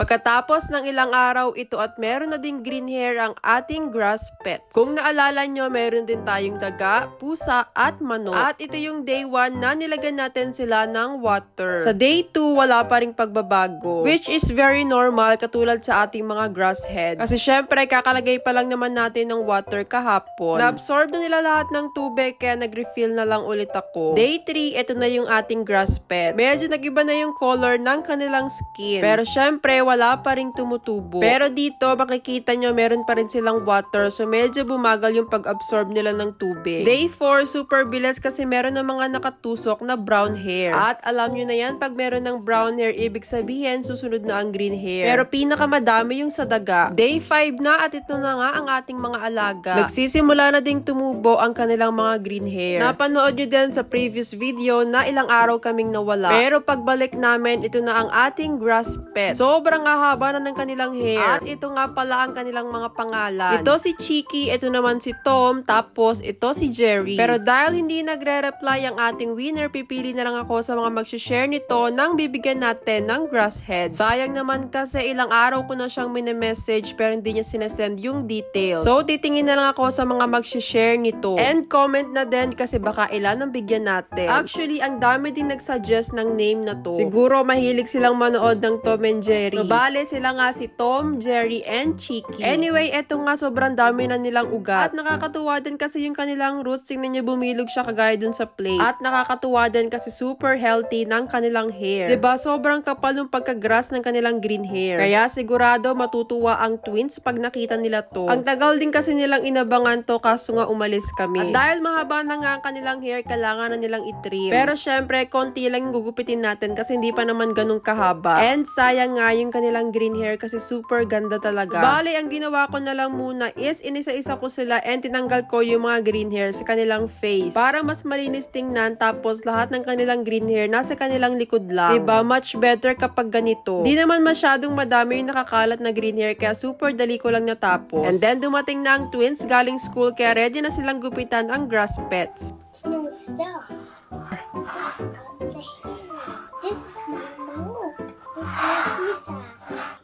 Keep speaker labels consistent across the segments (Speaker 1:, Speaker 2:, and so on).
Speaker 1: Pagkatapos ng ilang araw ito at meron na ding green hair ang ating grass pets. Kung naalala nyo, meron din tayong daga, pusa at manok. At ito yung day 1 na nilagyan natin sila ng water. Sa day 2, wala pa ring pagbabago. Which is very normal katulad sa ating mga grass heads. Kasi syempre, kakalagay pa lang naman natin ng water kahapon. Na-absorb na nila lahat ng tubig kaya nag-refill na lang ulit ako. Day 3, ito na yung ating grass pets. Medyo nag-iba na yung color ng kanilang skin. Pero syempre, wala pa ring tumutubo. Pero dito, makikita nyo, meron pa rin silang water. So, medyo bumagal yung pag-absorb nila ng tubig. Day 4, super bilis kasi meron ng mga nakatusok na brown hair. At alam nyo na yan, pag meron ng brown hair, ibig sabihin, susunod na ang green hair. Pero pinakamadami yung sa daga. Day 5 na at ito na nga ang ating mga alaga. Nagsisimula na ding tumubo ang kanilang mga green hair. Napanood nyo din sa previous video na ilang araw kaming nawala. Pero pagbalik namin, ito na ang ating grass pet. Sobrang hahaba na ng kanilang hair. At ito nga pala ang kanilang mga pangalan. Ito si Chiki, ito naman si Tom, tapos ito si Jerry. Pero dahil hindi nagre-reply ang ating winner, pipili na lang ako sa mga mag-share nito nang bibigyan natin ng grass heads. Sayang naman kasi ilang araw ko na siyang message pero hindi niya sinesend yung details. So, titingin na lang ako sa mga mag-share nito. And comment na din kasi baka ilan ang bigyan natin. Actually, ang dami din nag-suggest ng name na to. Siguro mahilig silang manood ng Tom and Jerry. So, bale sila nga si Tom, Jerry, and Chiki. Anyway, eto nga sobrang dami na nilang ugat. At nakakatuwa din kasi yung kanilang roots. Tingnan niyo bumilog siya kagaya dun sa plate. At nakakatuwa din kasi super healthy ng kanilang hair. ba Sobrang kapal ng pagka-grass ng kanilang green hair. Kaya sigurado matutuwa ang twins pag nakita nila to. Ang tagal din kasi nilang inabangan to kaso nga umalis kami. At dahil mahaba na nga ang kanilang hair, kailangan na nilang itrim. Pero syempre, konti lang gugupitin natin kasi hindi pa naman ganun kahaba. And sayang nga yung kanilang green hair kasi super ganda talaga. Bale, ang ginawa ko na lang muna is inisa-isa ko sila and tinanggal ko yung mga green hair sa kanilang face. Para mas malinis tingnan tapos lahat ng kanilang green hair nasa kanilang likod lang. Diba? Much better kapag ganito. Di naman masyadong madami yung nakakalat na green hair kaya super dali ko lang natapos. And then dumating na ang twins galing school kaya ready na silang gupitan ang grass pets.
Speaker 2: Tino still. Tchau.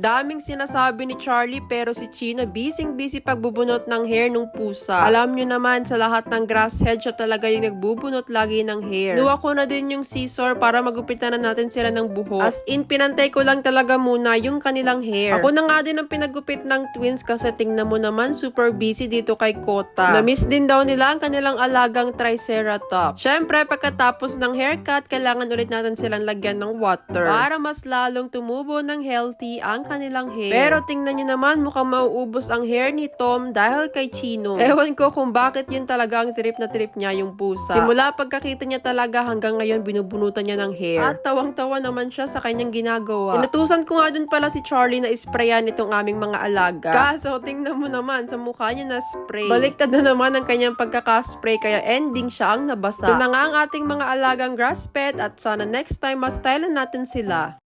Speaker 1: Daming sinasabi ni Charlie pero si Chino busy-busy pagbubunot ng hair ng pusa. Alam nyo naman sa lahat ng grass head siya talaga yung nagbubunot lagi ng hair. Nuwa ko na din yung scissor para magupitan na natin sila ng buhok. As in, pinantay ko lang talaga muna yung kanilang hair. Ako na nga din ang pinagupit ng twins kasi tingnan mo naman super busy dito kay Kota. Na-miss din daw nila ang kanilang alagang triceratops. Syempre, pagkatapos ng haircut, kailangan ulit natin silang lagyan ng water para mas lalong tumubo ng healthy ang kanilang hair. Pero tingnan nyo naman, mukhang mauubos ang hair ni Tom dahil kay Chino. Ewan ko kung bakit yun talaga ang trip na trip niya yung pusa. Simula pagkakita niya talaga hanggang ngayon binubunutan niya ng hair. At tawang-tawa naman siya sa kanyang ginagawa. Inutusan ko nga dun pala si Charlie na isprayan itong aming mga alaga. Kaso tingnan mo naman sa mukha niya na spray. Baliktad na naman ang kanyang pagkakaspray kaya ending siya ang nabasa. Ito na nga ang ating mga alagang grass pet at sana next time mas stylean natin sila.